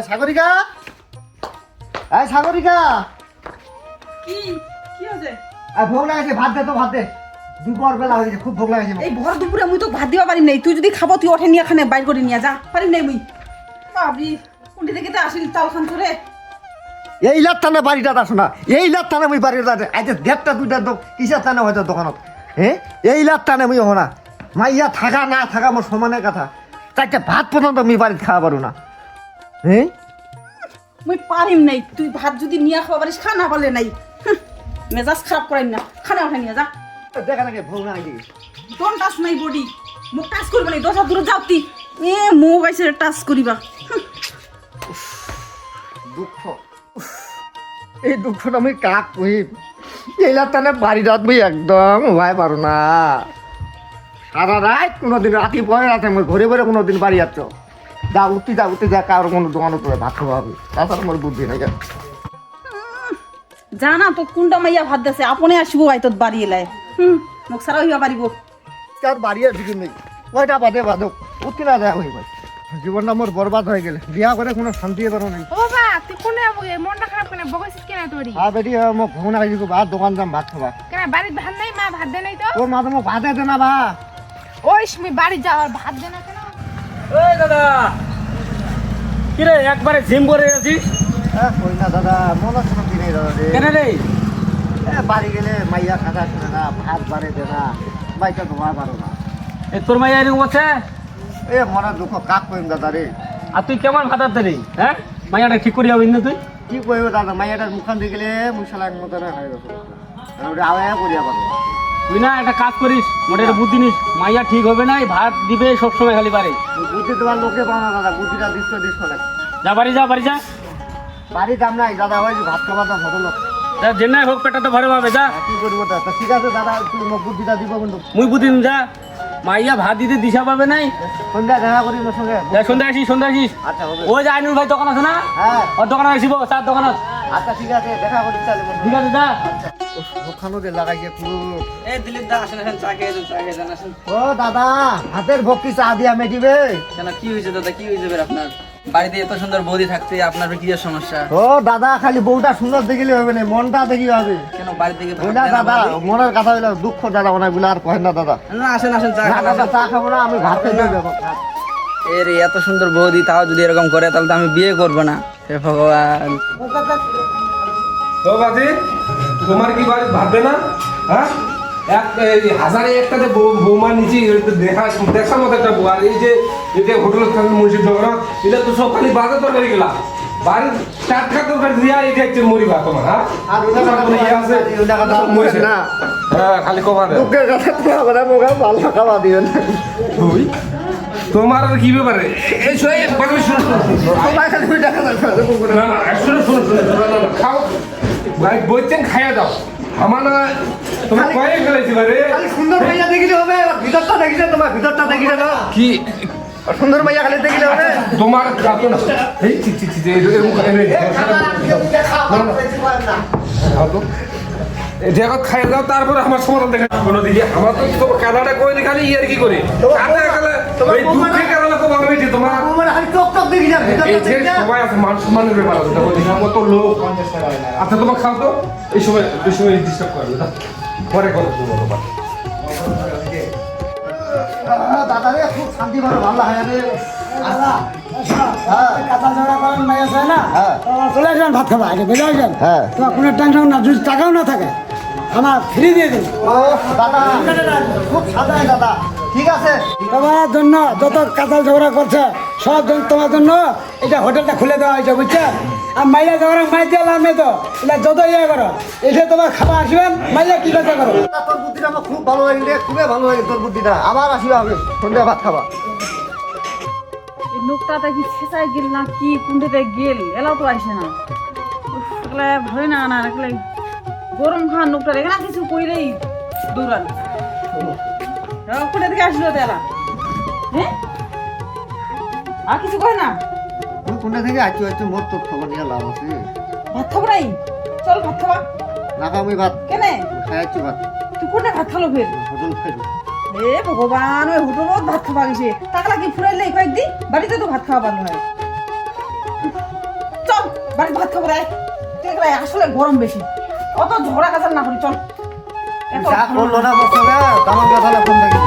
এই সাগরিকা। এই সাগরিকা। কি? কি হয়েছে? আর ভোগ লাগাইছে ভাত দে তো ভাত দে। দুপুর বেলা হয়েছে খুব ভোগ লাগাইছে এই ভর দুপুরে মুই তো ভাত দিবা পারি নাই। তুই যদি খাব তুই ওঠে নিয়ে খানে বাইর করে নিয়ে। যা পারি নাই মুই। বাবরি কোনটি থেকে তো আসিল খান তোরে এই টানা বাড়িটা আসো না। এই লাখ টানা মুই বাড়িটা আজ দেড়টা দুইটা দো কিসের টানা হয়তো দোকানত? হ্যাঁ এই লাখ টানা মুই হো না মাইয়া থাকা না থাকা মোর সমানের কথা। চারটে ভাত পর্যন্ত মুই বাড়িতে খাওয়া পারো না। হ্যাঁ মুই পারিম নাই। তুই ভাত যদি নিয়া খাওয়া পারিস খা না পারলে নাই মেজাজ খারাপ করাই না। খানা ওঠে নিয়ে যা। দেখা নাকি ভোগ না আইছি ডোন্ট টাচ নাই বডি মুখ টাচ করবে নাই। দশ হাত দূরে যাও তুই এ মুখ আইসে টাচ করিবা দুঃখ। এই দুঃখটা আমি কাক কই এই লাখ টানা বাড়িটাত মুই একদম ভাই পারো না। সারা রাত কোনোদিন রাতি পরে রাতে মই ঘরে ঘরে কোনোদিন বাড়ি যাচ্ছ যা উঠতে যা উঠতে যা কারও কোনো দোকানে তোরা ভাত খাওয়া হবে। তাছাড়া মোর বুদ্ধি নাই যা না তো কোনটা মাইয়া ভাত দেছে আপনে আসব আই তোর বাড়ি এলাই হুম মুখ সারা হইবা পারিব। তার বাড়ি ফিকির নেই। কয়টা বাদে বাদক উঠতে না হয়ে ভাই জীবনটা মোর বরবাদ হয়ে গেলে বিয়া করে কোনো শান্তি এবারও নেই। ও বাবা তুই কোনে বগে মনটা খারাপ কেন? বগেছিস কেন তোরি? আর বেটি মোক ঘুম না গেছি ভাত দোকান যাম ভাত খাবা। কেন বাড়ির ভাত নাই মা ভাত দে নাই তো? তোর মা তো মোক ভাতে দে না বা। ওই তুমি বাড়ি যাওয়ার ভাত দে না কেন? ওই দাদা। কিরে একবারে জিম করে আছিস? কই না দাদা মনে নেই দাদা রে। কেন রে? এ, বাড়ি গেলে মাইয়া খাতা শুনে না ভাত বাড়ে দে না মাইটা ধোয়া পারো না। এ তোর মাইয়া এরকম আছে? এ মনে দুঃখ কাক কইম দাদা রে। আর তুই কেমন খাতার রে হ্যাঁ? মাইয়াটা ঠিক করে যাবি না তুই? কি কইব দাদা মাইয়াটার মুখান দিয়ে গেলে মুসালার মতো হয়ে আওয়া করিয়া পারো তুই না একটা কাজ করিস মোটে একটা বুদ্ধি নিস। মাইয়া ঠিক হবে না এই ভাত দিবে সবসময় খালি বাড়ি। বুদ্ধি তোমার লোকে পাও না দাদা। বুদ্ধিটা দিচ্ছ দিচ্ছ। না যা বাড়ি যা বাড়ি যা। বাড়ি দাম নাই দাদা ওই ভাত খাবার দাম ভালো লোক? যা জেনাই হোক পেটা তো ভরে পাবে যা। কি করব তা তা ঠিক আছে দাদা তুমি বুদ্ধিটা দিব কিন্তু মুই বুদ্ধি যা। মাইয়া ভাত দিতে দিশা পাবে নাই? সন্ধ্যা দেখা করি মোর সঙ্গে। সন্ধ্যা আসিস সন্ধ্যা আসিস। আচ্ছা যে আইনুল ভাই দোকান আছে না? হ্যাঁ। ওর দোকানে আসিব চার দোকান আছে আচ্ছা ঠিক আছে দেখা করি তাহলে ঠিক আছে যা। ওখানো দিয়ে লাগাইছে খুব এই দিলীপ দা আসেন আসেন চা খেয়ে চা খেয়ে যান আসেন। ও দাদা হাতের ভক্তি চা দিয়া মেটিবে। কেন কি হয়েছে দাদা কি হয়েছে আপনার? বাড়িতে এত সুন্দর বৌদি থাকতে আপনার কি সমস্যা? ও দাদা খালি বউটা সুন্দর দেখিলে হবে না মনটা দেখি হবে। বাড়ি থেকে ভাত ওইটা দেয় না দাদা মনের কথা হইলে দুঃখ দাদা অনেকগুলো আর কহেন না দাদা। না আসেন আসেন চা দাদা চা খাব না আমি ভাত এর এত সুন্দর বৌদি তাও যদি এরকম করে তাহলে তো আমি বিয়ে করব না। হে ভগবান। বাজি তোমার কি বাড়ি ভাববে না? হ্যাঁ? এক হাজারে একটা যে বৌমা নিচে দেখা দেখার মতো একটা বউ আর এই যে এই যে হোটেল মুন্সির ঝগড়া এটা তো সব খালি বাজার তরকারি গেলা বাড়ির টাটকা তরকারি দিয়া মরিবা তোমার হ্যাঁ? আর ওটা কথা তোমার ইয়ে আছে? ওটা কথা মরিছে? না। হ্যাঁ খালি কমা দেয় দুঃখের কথা তোমার ভালো খাওয়া দিও না। তোমার আর কি ব্যাপারে? এই শোয় একবার শুনো শুনো, শুনো। সবাই খালি ওই টাকা দাও না না শুনো শুনো শুনো শুনো, না, না, খাও। ভাই বইতেন খাইয়া দাও। আমার না তোমার কয়ে ফেলেছি বারে খালি সুন্দর মাইয়া দেখিলে হবে ভিতরটা দেখিলে তোমার ভিতরটা দেখিলে না। কি? সুন্দর মাইয়া খালি দেখিলে হবে। তোমার কাতো না। এই চি চি চি এই এরকম করে দেখো খাই দাও তারপরে আমার সমাধান দেখা কোনো দিকে আমার তো তোমার কাদাটা কই নি খালি ইয়ার কি করে? কাদা গেলে ওই দুঃখে কাদালে কো ভাবে যে তোমার আমার খালি টক টক দেখিলে ভিতরটা এই যে সবাই আছে মান সম্মানের ব্যাপার আছে দেখো দেখি আমার তো লোক। আচ্ছা তোমার খাও তো। এই সময় এই সময় ডিস্টার্ব করবে না পরে কথা তুমি বলো বাবা। দাদা রে খুব শান্তি ভালো ভালো হয় রে হ্যাঁ। হ্যাঁ। হ্যাঁ। তোমার কোনো টেনশন না যদি টাকাও না থাকে আমার ফ্রি দিয়ে দিন। খুব সাদাই দাদা। ঠিক আছে। তোমার জন্য যত কাঁচাল ঝগড়া করছে সব জন তোমার জন্য। এটা হোটেলটা খুলে দেওয়া হয়েছে বুঝছে? আর মাইয়া ঝগড়া মাই দিয়ে লাভ নেই তো। এটা যত ইয়ে করো এসে তোমার খাবার আসবেন মাইয়া কি কথা করো? তোর বুদ্ধিটা আমার খুব ভালো লাগলে খুবই ভালো লাগে তোর বুদ্ধিটা। আবার আসিবা হবে সন্ধ্যা ভাত খাবা। এই লোকটাতে কি ছেঁচাই গেল না কি কোনটাতে গেল? এলাও তো আসে না। ভালোই না না একলা গরম খাওয়ার লোকটা এখানে কিছু কইলেই দৌড়ান কোথা থেকে আসলো তো এলা। হ্যাঁ? আর কিছু কয় না? তুই কোনটা থেকে আইছো আইছো মোর তোর খবর নিয়ে লাভ আছে। ভাত খাব নাই? চল ভাত খাবা। না খাবি ভাত। কেনে? খাই আইছো ভাত। তুই কোনটা ভাত খালো ফের? হোটেল খাইবো এ ভগবান ওই হোটেলত ভাত খাবা গেছে। টাকা কি ফুরাইলে কয়েকদিন? বাড়িতে তো ভাত খাওয়া ভালো হয় বাড়ি ভাত খাব রে ঠিক রে আসলে গরম বেশি। অত ঝগড়া কাজাল না করি চল। এত যা করল না ফোন থাকি